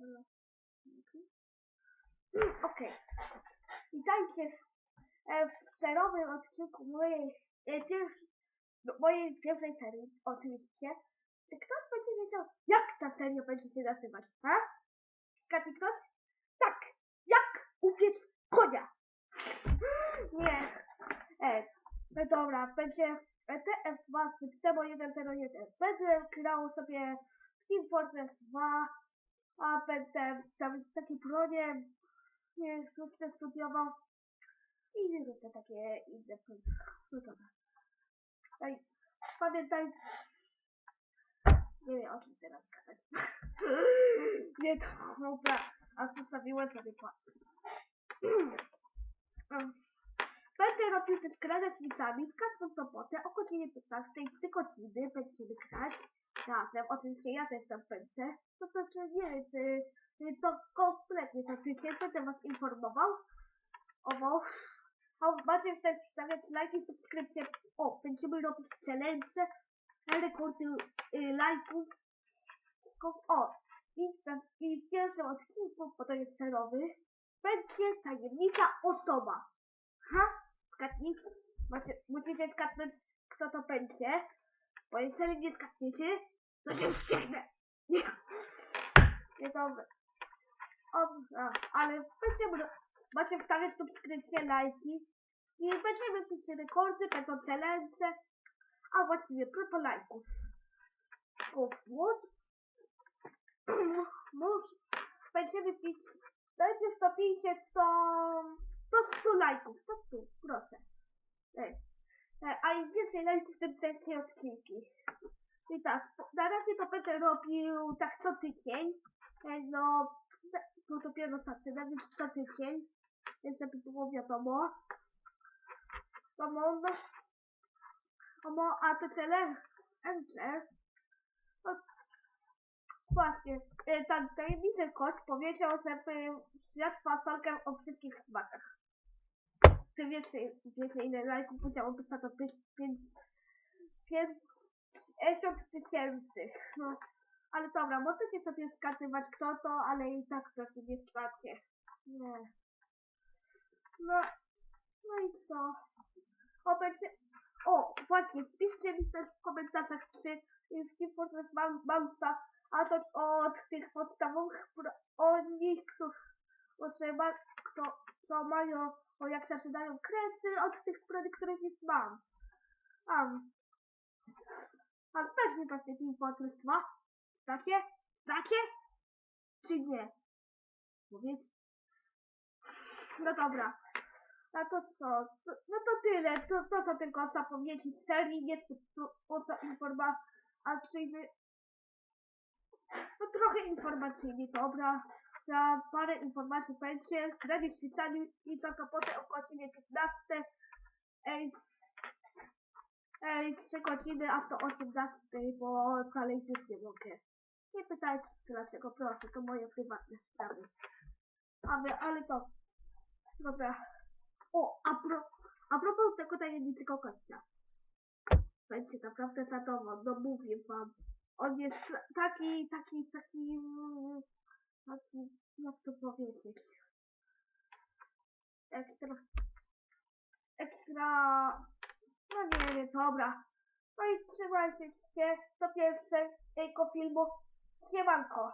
Mm, Okej. Witajcie w, e, w serowym odcinku mojej, e, mojej pierwszej serii, oczywiście. Czy ktoś będzie wiedział, jak ta seria będzie się nazywać, ha? Zgadnie ktoś? Tak, jak upiec konia. Nie. E, no dobra, będzie TF2 Przemo 101. Będę grał sobie Team Fortress 2, a będę tam takie bronie nie sztuczne studiował i różne takie inne bronie. No. Ej, pamiętaj, nie wiem o czym teraz gadać. nie, to dobra, a zostawiłem sobie pa. Będę robił też grę z widzami w każdą sobotę o godzinie 15, 3 godziny będziemy grać razem. Oczywiście ja też tam będę. To znaczy nie wiem, czy, czy co kompletnie to tydzień będę was informował. O, a macie też stawiać lajki, subskrypcje. O, będziemy robić challenge rekordy y, lajków. O, i, i w pierwszym odcinku, bo to jest celowy, będzie tajemnicza osoba. Ha? Zgadnijcie. Macie, musicie zgadnąć, kto to będzie. Bo jeżeli nie zgadniecie, to się wścieknę. Nie, nie dobrze. O, a, ale będziemy, macie wstawiać subskrypcje, lajki. I będziemy pić rekordy, będą challenge. A właściwie propos lajków. O, mus, mus, będziemy pić, to pijcie to, to 100 lajków, to 100, proszę. Ej. E, A im więcej lajków, tym częściej odcinki. I tak, na razie to będę robił tak co tydzień. E, No, to dopiero zaczynam, więc co tydzień. Więc żeby było wiadomo. To można... O, mo, a to cele? MC. No, właśnie, e, ten tajemniczy kość powiedział, żeby świat fasolkę o wszystkich smakach. Tym więcej, więcej ile lajków musiałoby za to być 5 50 tysięcy. No, ale dobra, możecie sobie skatywać kto to, ale i tak pewnie nie spacie. Nie. No, no i co? O, będzie... O, właśnie, piszcie mi też w komentarzach, czy Team Fortress Mamsa, a to od tych podstawowych, od nich, którzy ma, kto, kto mają, o jak zaczynają kresy, od tych broni, których już mam. Mam. A pewnie właśnie Team Fortress 2. Znacie? Znacie? Czy nie? Mówić? No dobra. A to co? To, no to tyle. To, to co tylko zapomnieć z serii. Tu- poza informacyjny. No trochę informacyjny, dobra. Za parę informacji będzie. Granie z widzami i za sobotę o godzinie 15. Ej, Ej, 3 godziny, a to 18, bo dalej już nie mogę. Nie pytajcie dlaczego, proszę, to moje prywatne sprawy. Ale, ale to... Dobra. O, a, pro, a propos tego tajemniczego końca. Będzie naprawdę zadowolony, no mówię wam. On jest taki, taki, taki... Taki, jak to powiedzieć? Ekstra... Ekstra... No nie wiem, dobra. No i trzymajcie się do pierwszego filmu. Siemanko.